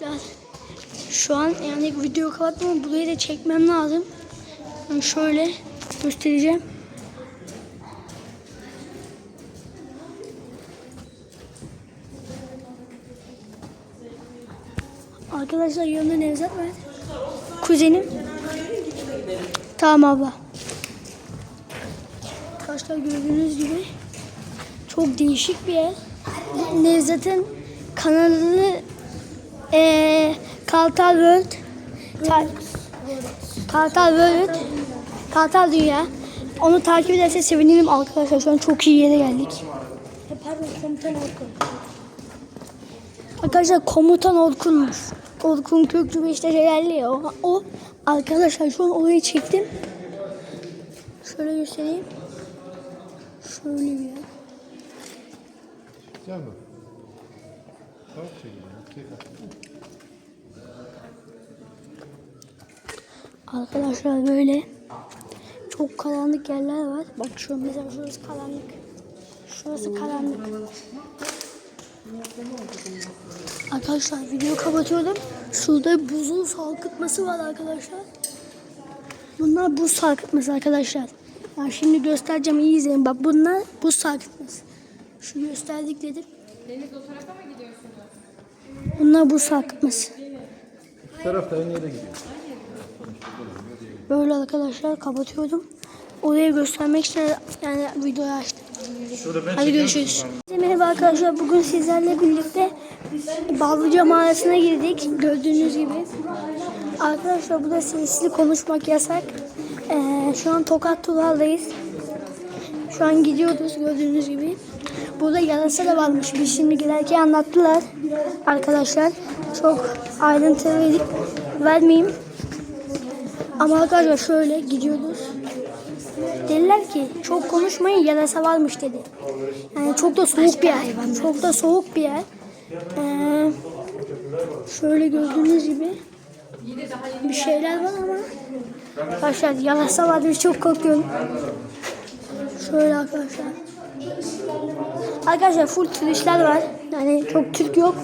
Arkadaşlar şu an yani video kapatmam burayı da çekmem lazım. Ben şöyle göstereceğim. Arkadaşlar yanımda Nevzat var. Kuzenim. Tamam abla. Arkadaşlar gördüğünüz gibi çok değişik bir yer. Nevzat'ın kanalını eee Kartal World Ta- Kartal World Kartal Dünya onu takip ederse sevinirim arkadaşlar. Şu an çok iyi yere geldik. E, Pardon komutan Orkun. Arkadaşlar komutan Orkun'muş. Orkun Köklü Beşiktaş'a geldi ya. O, o arkadaşlar şu an orayı çektim. Şöyle göstereyim. Şöyle bir yer. Canım. Tamam çekelim. Arkadaşlar böyle çok karanlık yerler var. Bak şu mesela şurası karanlık. Şurası karanlık. Arkadaşlar video kapatıyorum. Şurada buzun sarkıtması var arkadaşlar. Bunlar buz sarkıtması arkadaşlar. Ya şimdi göstereceğim iyi izleyin. Bak bunlar buz sarkıtması. Şu gösterdiklerim. Deniz o tarafa mı gidiyorsunuz? Bunlar buz sarkıtması. İki taraf da aynı yere gidiyor. Böyle arkadaşlar kapatıyorum. Orayı göstermek için yani videoyu açtım. Hadi görüşürüz. Merhaba arkadaşlar. Bugün sizlerle birlikte Ballıca mağarasına girdik. Gördüğünüz gibi. Arkadaşlar burada sesli konuşmak yasak. Ee, şu an Tokat Tural'dayız. Şu an gidiyoruz gördüğünüz gibi. Burada yarasa da varmış. Biz şimdi giderken anlattılar arkadaşlar. Çok ayrıntı vermeyeyim. Ama arkadaşlar şöyle gidiyoruz. Dediler ki çok konuşmayın yarasa varmış dedi. Yani çok da soğuk bir yer. Çok da soğuk bir yer. Ee, şöyle gördüğünüz gibi bir şeyler var ama arkadaşlar yarasa vardı çok korkuyorum. Şöyle arkadaşlar. Arkadaşlar full turistler var. Yani çok Türk yok.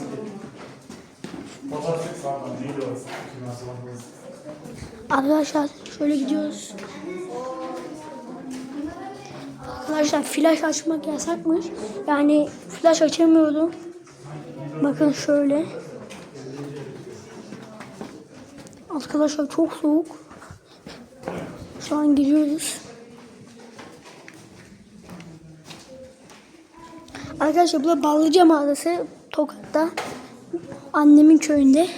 Arkadaşlar şöyle gidiyoruz. Arkadaşlar flash açmak yasakmış. Yani flash açamıyordum. Bakın şöyle. Arkadaşlar çok soğuk. Şu an gidiyoruz. Arkadaşlar bu da Ballıca Mağarası Tokat'ta. Annemin köyünde.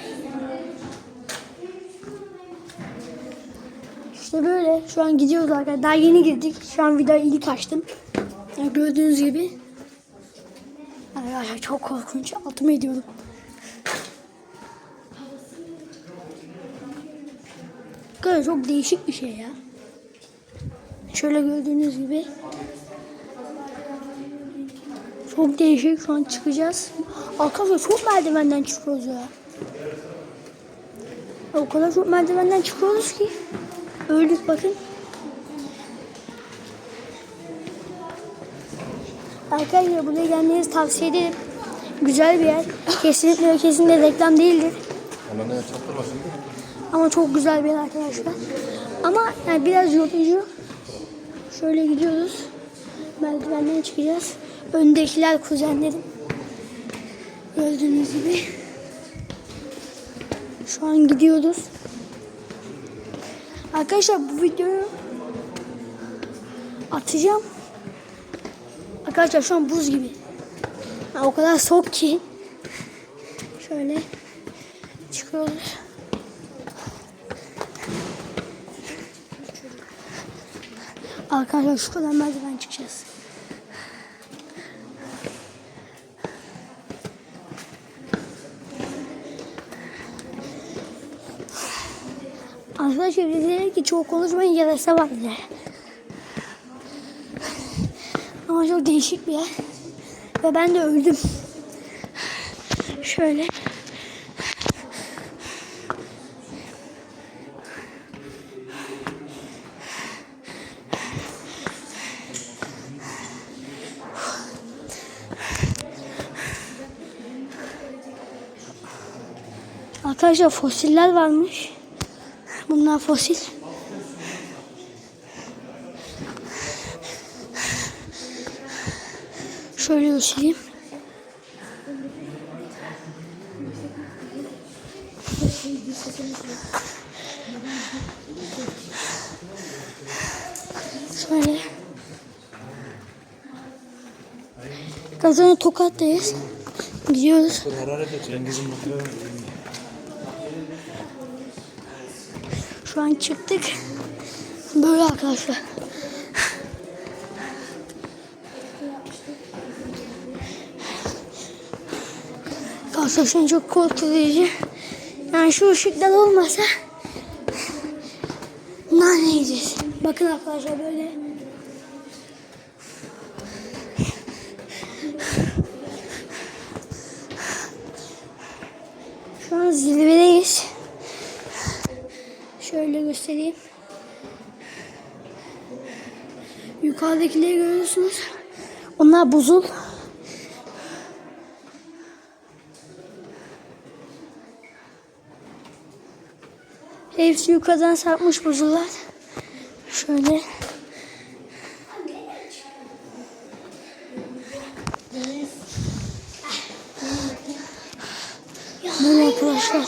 İşte böyle şu an gidiyoruz arkadaşlar. Daha yeni girdik. Şu an videoyu ilk açtım. Yani gördüğünüz gibi. Arkadaşlar çok korkunç. Altıma ediyorum. Arkadaşlar çok değişik bir şey ya. Şöyle gördüğünüz gibi. Çok değişik. Şu an çıkacağız. Arkadaşlar çok merdivenden çıkıyoruz ya. O kadar çok merdivenden çıkıyoruz ki. Öldük bakın. Arkadaşlar buraya gelmenizi tavsiye ederim. Güzel bir yer. Kesinlikle ve kesinlikle reklam değildir. Ama ne çaktırmasın? Ama çok güzel bir yer arkadaşlar. Ama yani biraz yorucu. Şöyle gidiyoruz. Merdivenden çıkacağız. Öndekiler kuzenlerim. Gördüğünüz gibi. Şu an gidiyoruz. Arkadaşlar bu videoyu atacağım. Arkadaşlar şu an buz gibi. Ha, o kadar soğuk ki. Şöyle çıkıyoruz. Arkadaşlar şu kadar merdiven çıkacağız. Arkadaşlar dediler ki çok konuşmayın yarasa var dedi. Ama çok değişik bir yer. Ve ben de öldüm. Şöyle. Arkadaşlar fosiller varmış. Bunlar fosil. Şöyle göstereyim. Şöyle. Kazanı Tokat'tayız. Gidiyoruz. Şu an çıktık. Böyle arkadaşlar. Gerçekten çok korkutucu. Yani şu ışıklar olmasa nane yiyeceğiz. Bakın arkadaşlar böyle. Şu an zirvedeyiz. Şöyle göstereyim. Yukarıdakileri görüyorsunuz. Onlar buzul. Hepsi yukarıdan sarkmış buzullar. Şöyle. Böyle arkadaşlar.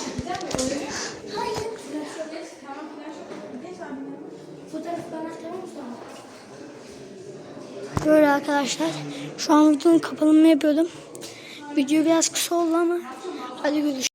Böyle arkadaşlar. Şu an videonun kapanımını yapıyordum. Video biraz kısa oldu ama hadi görüşürüz.